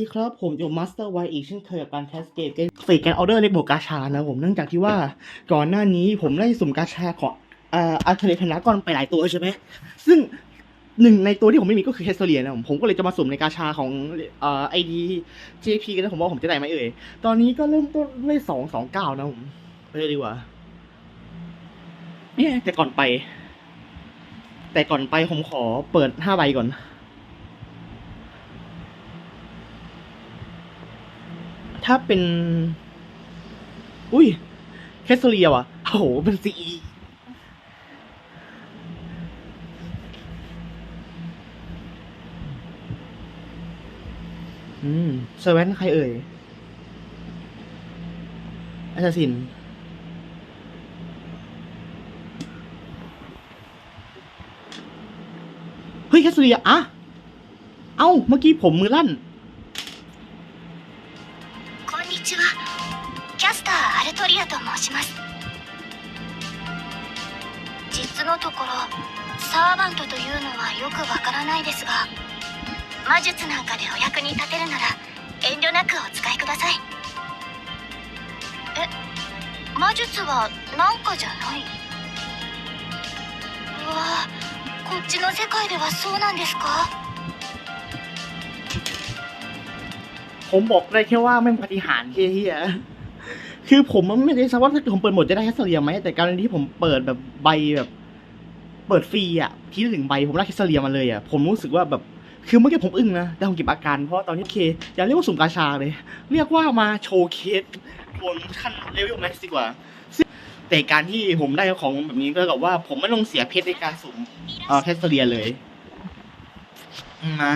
สวัสดีครับผมอยู่มาสเตอร์ไวอีกเช่นเคยกับการแคสเกตเกมเฟกแกนออเดอร์ในบวกกาชานะผมเนื่องจากที่ว่าก่อนหน้านี้ผมได้สุ่มกาชาของอ่าอาร์เทเลพนากอนไปหลายตัวใช่ไหมซึ่งหนึ่งในตัวที่ผมไม่มีก็คือเฮสโซเลียนะผมผมก็เลยจะมาสุ่มในกาชาของอ่อไอดี JP กันนะผมว่าผมจะได้ไหมเอ่ย ตอนนี้ก็เริ่มต้นด้วยสองสองเก้านะผมไปเลยดีกว่าเนี่ยแต่ก่อนไป แต่ก่อนไปผมขอเปิดห้าใบก่อน ถ้าเป็น อุ้ย แคสเซเรียวอะโอ้โห เป็นซีอืมเซเว่นใครเอ่ยแอสซัสซิน เฮ้ย แคสเซเรียอะ เอ้า เมื่อกี้ผมมือลั่น ちはキャスターアルトリアと申します。実のところサーバントというのはよくわからないですが魔術なんかでお役に立てるなら遠慮なくお使いください。え魔術はなんかじゃない？うわこっちの世界ではそうなんですか？ ผมบอกได้แค่ว่าแม่งปฏิหารเฮียคือผมมันไม่ได้ทราบว่าถ้าผมเปิดหมดจะได้แคสเซเรียไหมแต่การที่ผมเปิดแบบใบแบบ เปิดฟรีอะทีละหนึ่งใบผมได้แคสเซเรียมาเลยอะผมรู้สึกว่าแบบคือเมื่อกี้ผมอึ้งนะแต่ผมเก็บอาการเพราะตอนนี้โอเคอย่าเรียกว่าสุ่มกาชาเลย เรียกว่ามาโชว์เคสบนขั้นเลเวลแม็กซ์ดีกว่าแต่การที่ผมได้ของแบบนี้ก็กับว่า ผมไม่ต้องเสียเพชรในการสุ่มเอ่อแคสเซเรียเลยมนะ